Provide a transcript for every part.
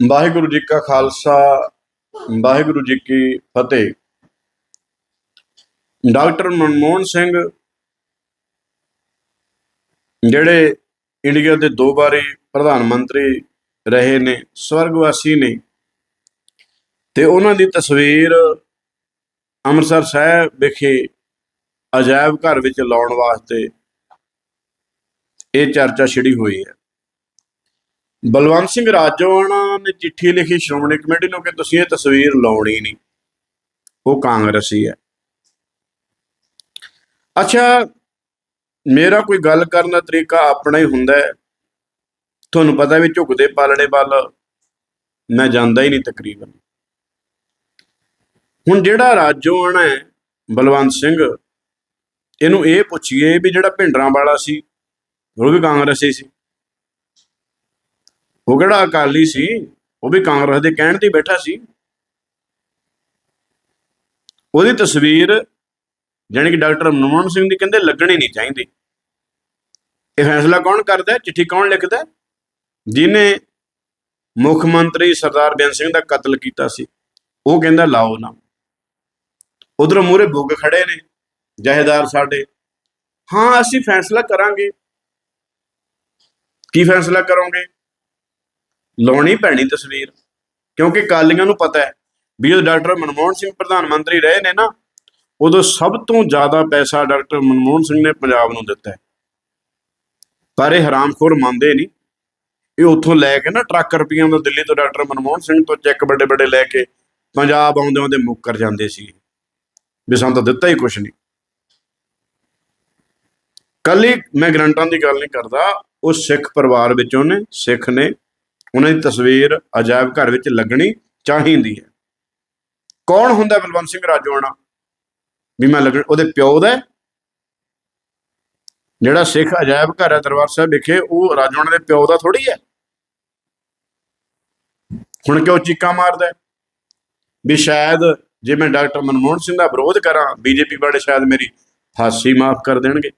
ਵਾਹਿਗੁਰੂ ਜੀ ਕਾ ਖਾਲਸਾ, ਵਾਹਿਗੁਰੂ ਜੀ ਕੀ ਫਤਿਹ। ਡਾਕਟਰ ਮਨਮੋਹਨ ਸਿੰਘ, ਜਿਹੜੇ ਇੰਡੀਆ ਦੇ ਦੋ ਵਾਰੀ ਪ੍ਰਧਾਨ ਮੰਤਰੀ ਰਹੇ ਨੇ, ਸਵਰਗਵਾਸੀ ਨੇ, ਤੇ ਉਹਨਾਂ ਦੀ ਤਸਵੀਰ ਅੰਮ੍ਰਿਤਸਰ ਸਾਹਿਬ ਵਿਖੇ ਅਜਾਇਬ ਘਰ ਵਿੱਚ ਲਾਉਣ ਵਾਸਤੇ ਇਹ ਚਰਚਾ ਛਿੜੀ ਹੋਈ ਹੈ। ਬਲਵੰਤ ਸਿੰਘ ਰਾਜੋਆਣਾ ਨੇ ਚਿੱਠੀ ਲਿਖੀ, ਸ਼੍ਰੋਮਣੀ ਕਮੇਟੀ ਨੂੰ ਕਿ ਤੁਸੀਂ ਇਹ ਤਸਵੀਰ ਲਾਉਣੀ ਨਹੀਂ। ਉਹ ਕਾਂਗਰਸੀ ਹੈ। ਅੱਛਾ, ਮੇਰਾ ਕੋਈ ਗੱਲ ਕਰਨ ਦਾ ਤਰੀਕਾ ਆਪਣਾ ਹੀ ਹੁੰਦਾ ਹੈ। ਤੁਹਾਨੂੰ ਪਤਾ ਵੀ ਝੁਕਦੇ ਪਾਲਣੇ ਵੱਲ ਮੈਂ ਜਾਂਦਾ ਹੀ ਨਹੀਂ ਤਕਰੀਬਨ। ਹੁਣ ਜਿਹੜਾ ਰਾਜੋਆਣਾ ਹੈ, ਬਲਵੰਤ ਸਿੰਘ, ਇਹਨੂੰ ਇਹ ਪੁੱਛੀਏ ਵੀ ਜਿਹੜਾ ਭਿੰਡਰਾਂ ਵਾਲਾ ਸੀ, ਉਹ ਵੀ ਕਾਂਗਰਸੀ ਸੀ। ਉਹ ਕਿਹੜਾ ਅਕਾਲੀ ਸੀ, ਉਹ ਵੀ ਕਾਂਗਰਸ ਦੇ ਕਹਿਣ ਤੇ ਬੈਠਾ ਸੀ। ਉਹਦੀ ਤਸਵੀਰ ਜਾਣੀ ਕਿ ਡਾਕਟਰ ਮਨਮੋਹਨ ਸਿੰਘ ਦੀ ਕਹਿੰਦੇ ਲੱਗਣੀ ਨਹੀਂ ਚਾਹੀਦੀ। ਇਹ ਫੈਸਲਾ ਕੌਣ ਕਰਦਾ ਚਿੱਠੀ ਕੌਣ ਲਿਖਦਾ ਹੈ? ਜਿਨੇ ਮੁੱਖ ਮੰਤਰੀ ਸਰਦਾਰ ਬੇਅੰਤ ਸਿੰਘ ਦਾ ਕਤਲ ਕੀਤਾ ਸੀ, ਉਹ ਕਹਿੰਦਾ ਲਾਓ ਨਾ। ਉਧਰੋਂ ਮੂਰੇ ਬੁੱਗ ਖੜੇ ਨੇ, ਜਹੇਦਾਰ ਸਾਡੇ। ਹਾਂ, ਅਸੀਂ ਫੈਸਲਾ ਕਰਾਂਗੇ। ਕੀ ਫੈਸਲਾ ਕਰੋਗੇ? ਲਾਉਣੀ ਪੈਣੀ ਤਸਵੀਰ। ਕਿਉਂਕਿ ਕਾਲੀਆਂ ਨੂੰ ਪਤਾ ਹੈ ਵੀ ਜਦੋਂ ਡਾਕਟਰ ਮਨਮੋਹਨ ਸਿੰਘ ਪ੍ਰਧਾਨ ਮੰਤਰੀ ਰਹੇ ਨੇ ਨਾ ਉਦੋਂ ਸਭ ਤੋਂ ਜ਼ਿਆਦਾ ਪੈਸਾ ਡਾਕਟਰ ਮਨਮੋਹਨ ਸਿੰਘ ਨੇ ਪੰਜਾਬ ਨੂੰ ਦਿੱਤਾ ਪਰ ਇਹ ਹਰਾਮਖੋਰ ਮੰਨਦੇ ਨਹੀਂ। ਇਹ ਉੱਥੋਂ ਲੈ ਕੇ ਨਾ ਟਰੱਕ ਰੁਪਈਆਂ ਦਾ ਦਿੱਲੀ ਤੋਂ ਡਾਕਟਰ ਮਨਮੋਹਨ ਸਿੰਘ ਤੋਂ ਚੈੱਕ ਵੱਡੇ ਵੱਡੇ ਲੈ ਕੇ ਪੰਜਾਬ ਆਉਂਦੇ ਆਉਂਦੇ ਮੁੱਕਰ ਜਾਂਦੇ ਸੀ। ਵੀ ਸਾਨੂੰ ਤਾਂ ਦਿੱਤਾ ਹੀ ਕੁਛ ਨਹੀਂ। ਕੱਲੀ ਮੈਂ ਗਰੰਟਾਂ ਦੀ ਗੱਲ ਨਹੀਂ ਕਰਦਾ ਉਹ ਸਿੱਖ ਪਰਿਵਾਰ ਵਿੱਚੋਂ ਨੇ ਸਿੱਖ ਨੇ ਉਹਨਾਂ ਦੀ ਤਸਵੀਰ ਅਜਾਇਬ ਘਰ ਵਿੱਚ ਲੱਗਣੀ ਚਾਹੀਦੀ ਹੈ। ਕੌਣ ਹੁੰਦਾ ਬਲਵੰਤ ਸਿੰਘ ਰਾਜੋਆਣਾ? ਵੀ ਮੈਂ ਲੱਗਣ, ਉਹਦੇ ਪਿਓ ਦਾ ਜਿਹੜਾ ਸਿੱਖ ਅਜਾਇਬ ਘਰ ਹੈ ਦਰਬਾਰ ਸਾਹਿਬ ਵਿਖੇ, ਉਹ ਰਾਜੋਆਣਾ ਦੇ ਪਿਓ ਦਾ ਥੋੜੀ ਹੈ। ਹੁਣ ਕਿਉਂ ਚੀਕਾਂ ਮਾਰਦਾ ਵੀ ਸ਼ਾਇਦ ਜੇ ਮੈਂ ਡਾਕਟਰ ਮਨਮੋਹਨ ਸਿੰਘ ਦਾ ਵਿਰੋਧ ਕਰਾਂ, ਬੀਜੇਪੀ ਵਾਲੇ ਸ਼ਾਇਦ ਮੇਰੀ ਫਾਂਸੀ ਮਾਫ ਕਰ ਦੇਣਗੇ।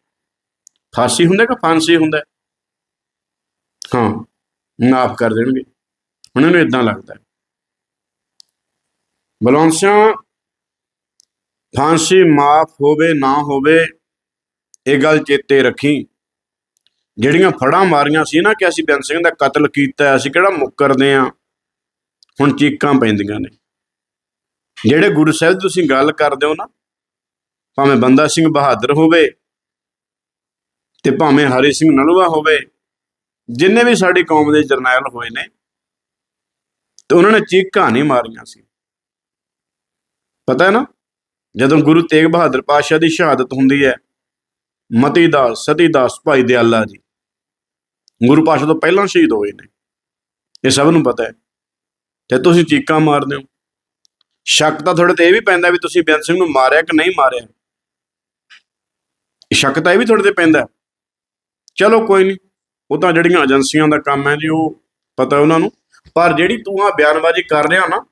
ਫਾਂਸੀ ਹੁੰਦਾ ਕਿ ਫਾਂਸੀ ਹੁੰਦਾ ਹਾਂ। ਮਾਫ ਕਰ ਦੇਣਗੇ। ਉਹਨਾਂ ਨੂੰ ਇਦਾਂ ਲੱਗਦਾ ਹੈ। ਫਾਂਸੀ ਮਾਫ ਹੋਵੇ, ਨਾ ਹੋਵੇ, ਇਹ ਗੱਲ ਚੇਤੇ ਰੱਖੀ। ਜਿਹੜੀਆਂ ਫੜਾਂ ਮਾਰੀਆਂ ਸੀ ਨਾ ਕਿ ਅਸੀਂ ਬੇਅੰਤ ਸਿੰਘ ਦਾ ਕਤਲ ਕੀਤਾ ਅਸੀਂ ਕਿਹੜਾ ਮੁੱਕਰਦੇ ਆ ਹੁਣ ਚੀਕਾਂ ਪੈਂਦੀਆਂ ਨੇ। ਜਿਹੜੇ ਗੁਰੂ ਸਾਹਿਬ ਤੁਸੀਂ ਗੱਲ ਕਰਦੇ ਹੋ ਨਾ, ਭਾਵੇਂ ਬੰਦਾ ਸਿੰਘ ਬਹਾਦਰ ਹੋਵੇ ਤੇ ਭਾਵੇਂ ਹਰੀ ਸਿੰਘ ਨਲੂਆ ਹੋਵੇ ਜਿੰਨੇ ਵੀ ਸਾਡੀ ਕੌਮ ਦੇ ਜਰਨੈਲ ਹੋਏ ਨੇ, ਤੇ ਉਹਨਾਂ ਨੇ ਚੀਕਾਂ ਨਹੀਂ ਮਾਰੀਆਂ ਸੀ। ਪਤਾ ਹੈ ਨਾ? ਜਦੋਂ ਗੁਰੂ ਤੇਗ ਬਹਾਦਰ ਪਾਤਸ਼ਾਹ ਦੀ ਸ਼ਹਾਦਤ ਹੁੰਦੀ ਹੈ ਮਤੀ ਦਾਸ ਸਤੀ ਦਾਸ ਭਾਈ ਦਿਆਲਾ ਜੀ, ਗੁਰੂ ਪਾਤਸ਼ਾਹ ਤੋਂ ਪਹਿਲਾਂ ਸ਼ਹੀਦ ਹੋਏ ਨੇ। ਇਹ ਸਭ ਨੂੰ ਪਤਾ ਹੈ। ਤੇ ਤੁਸੀਂ ਚੀਕਾਂ ਮਾਰਦੇ ਹੋ। ਸ਼ੱਕ ਤਾਂ ਤੁਹਾਡੇ ਤੇ ਇਹ ਵੀ ਪੈਂਦਾ ਵੀ ਤੁਸੀਂ ਬੇਅੰਤ ਸਿੰਘ ਨੂੰ ਮਾਰਿਆ ਕਿ ਨਹੀਂ ਮਾਰਿਆ? ਸ਼ੱਕ ਤਾਂ ਇਹ ਵੀ ਤੁਹਾਡੇ ਤੇ ਪੈਂਦਾ। ਚਲੋ ਕੋਈ ਨਹੀਂ। ਉਹ ਤਾਂ ਜਿਹੜੀਆਂ ਏਜੰਸੀਆਂ ਦਾ ਕੰਮ ਹੈ ਜੀ, ਉਹ ਪਤਾ ਉਹਨਾਂ ਨੂੰ। ਪਰ ਜਿਹੜੀ ਤੂੰ ਆ ਬਿਆਨਬਾਜ਼ੀ ਕਰ ਰਿਹਾ ਨਾ,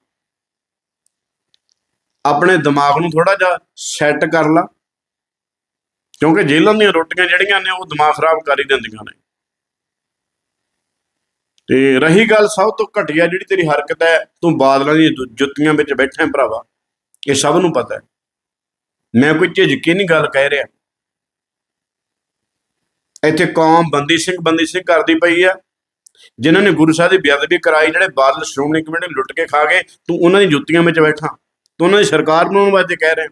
ਆਪਣੇ ਦਿਮਾਗ ਨੂੰ ਥੋੜਾ ਜਿਹਾ ਸੈੱਟ ਕਰ ਲਾ। ਕਿਉਂਕਿ ਜੇਲ੍ਹਾਂ ਦੀਆਂ ਰੋਟੀਆਂ ਜਿਹੜੀਆਂ ਨੇ, ਉਹ ਦਿਮਾਗ ਖਰਾਬ ਕਰ ਹੀ ਦਿੰਦੀਆਂ ਨੇ। ਤੇ ਰਹੀ ਗੱਲ ਸਭ ਤੋਂ ਘਟੀਆ ਜਿਹੜੀ ਤੇਰੀ ਹਰਕਤ ਹੈ, ਤੂੰ ਬਾਦਲਾਂ ਦੀਆਂ ਜੁੱਤੀਆਂ ਵਿੱਚ ਬੈਠਾ ਹੈ ਭਰਾਵਾ, ਇਹ ਸਭ ਨੂੰ ਪਤਾ ਹੈ। ਮੈਂ ਕੋਈ ਝਿਜਕੇ ਨਹੀਂ ਗੱਲ ਕਹਿ ਰਿਹਾ। ਇੱਥੇ ਕੌਮ ਬੰਦੀ ਸਿੰਘ ਬੰਦੀ ਸਿੰਘ ਕਰਦੀ ਪਈ ਆ। ਜਿਨ੍ਹਾਂ ਨੇ ਗੁਰੂ ਸਾਹਿਬ ਦੀ ਬੇਅਦਬੀ ਕਰਾਈ, ਜਿਹੜੇ ਬਾਦਲ ਸ਼੍ਰੋਮਣੀ ਕਮੇਟੀ ਨੂੰ ਲੁੱਟ ਕੇ ਖਾ ਗਏ, ਤੂੰ ਉਹਨਾਂ ਦੀ ਜੁੱਤੀਆਂ ਵਿੱਚ ਬੈਠਾ। ਤੂੰ ਉਹਨਾਂ ਦੀ ਸਰਕਾਰ ਬਣਾਉਣ ਵਾਸਤੇ ਕਹਿ ਰਿਹਾ।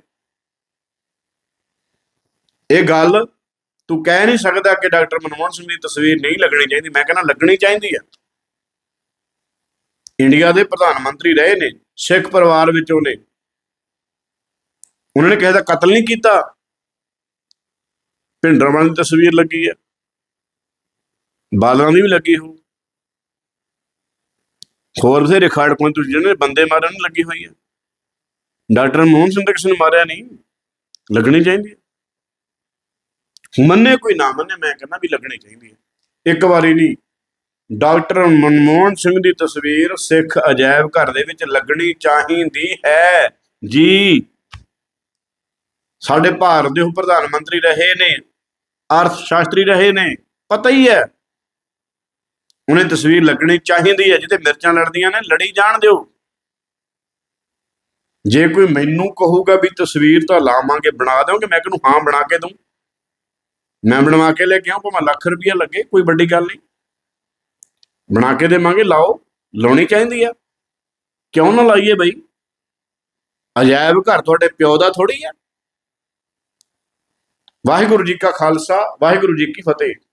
ਇਹ ਗੱਲ ਤੂੰ ਕਹਿ ਨਹੀਂ ਸਕਦਾ ਕਿ ਡਾਕਟਰ ਮਨਮੋਹਨ ਸਿੰਘ ਦੀ ਤਸਵੀਰ ਨਹੀਂ ਲੱਗਣੀ ਚਾਹੀਦੀ। ਮੈਂ ਕਹਿੰਦਾ ਲੱਗਣੀ ਚਾਹੀਦੀ ਆ। ਇੰਡੀਆ ਦੇ ਪ੍ਰਧਾਨ ਮੰਤਰੀ ਰਹੇ ਨੇ, ਸਿੱਖ ਪਰਿਵਾਰ ਵਿੱਚੋਂ ਨੇ। ਉਹਨਾਂ ਨੇ ਕਿਸੇ ਦਾ ਕਤਲ ਨਹੀਂ ਕੀਤਾ। ਭਿੰਡਰਾਂਵਾਲੇ ਦੀ ਤਸਵੀਰ ਲੱਗੀ ਹੈ ਬਾਦਲਾਂ ਦੀ ਵੀ ਲੱਗੀ ਹੋ ਹੋਰ ਬਥੇਰੇ ਖਾੜ ਕੋਈ ਤੁਸੀਂ ਜਿਹਨੇ ਬੰਦੇ ਮਾਰਨ ਨੂੰ ਲੱਗੀ ਹੋਈ ਹੈ ਡਾਕਟਰ ਮੋਹਨ ਸਿੰਘ ਤਾਂ ਕਿਸੇ ਨੂੰ ਮਾਰਿਆ ਨਹੀਂ, ਲੱਗਣੀ ਚਾਹੀਦੀ ਹੈ ਮੰਨੇ ਕੋਈ ਨਾ ਮੰਨੇ, ਮੈਂ ਕਹਿੰਦਾ ਵੀ ਲੱਗਣੀ ਚਾਹੀਦੀ ਹੈ ਇੱਕ ਵਾਰੀ ਨਹੀਂ, ਡਾਕਟਰ ਮਨਮੋਹਨ ਸਿੰਘ ਦੀ ਤਸਵੀਰ ਸਿੱਖ ਅਜਾਇਬ ਘਰ ਦੇ ਵਿੱਚ ਲੱਗਣੀ ਚਾਹੀਦੀ ਹੈ। ਜੀ, ਸਾਡੇ ਭਾਰਤ ਦੇ ਉਹ ਪ੍ਰਧਾਨ ਮੰਤਰੀ ਰਹੇ ਨੇ, ਅਰਥ ਸ਼ਾਸਤਰੀ ਰਹੇ ਨੇ, ਪਤਾ ਹੀ ਹੈ। ਉਹਨੇ ਤਸਵੀਰ ਲੱਗਣੀ ਚਾਹੀਦੀ ਹੈ, ਜਿਹਦੇ ਮਿਰਚਾਂ ਲੜਦੀਆਂ ਨੇ, ਲੜੀ ਜਾਣ ਦਿਓ। ਜੇ ਕੋਈ ਮੈਨੂੰ ਕਹੂਗਾ ਵੀ ਤਸਵੀਰ ਤਾਂ ਲਾਵਾਂਗੇ, ਬਣਾ ਦਿਓਗੇ, ਮੈਂ ਕਿਹਨੂੰ ਹਾਂ ਬਣਾ ਕੇ ਦੂੰ ਮੈਂ ਬਣਵਾ ਕੇ ਲੈ ਕੇ ਆਉਂ ਭਾਵੇਂ ਲੱਖ ਰੁਪਈਆ ਲੱਗੇ, ਕੋਈ ਵੱਡੀ ਗੱਲ ਨਹੀਂ। ਬਣਾ ਕੇ ਦੇਵਾਂਗੇ, ਲਾਓ, ਲਾਉਣੀ ਚਾਹੀਦੀ ਆ। ਕਿਉਂ ਨਾ ਲਾਈਏ ਬਈ? ਅਜਾਇਬ ਘਰ ਤੁਹਾਡੇ ਪਿਓ ਦਾ ਥੋੜੀ ਆ। ਵਾਹਿਗੁਰੂ ਜੀ ਕਾ ਖਾਲਸਾ, ਵਾਹਿਗੁਰੂ ਜੀ ਕੀ ਫਤਿਹ।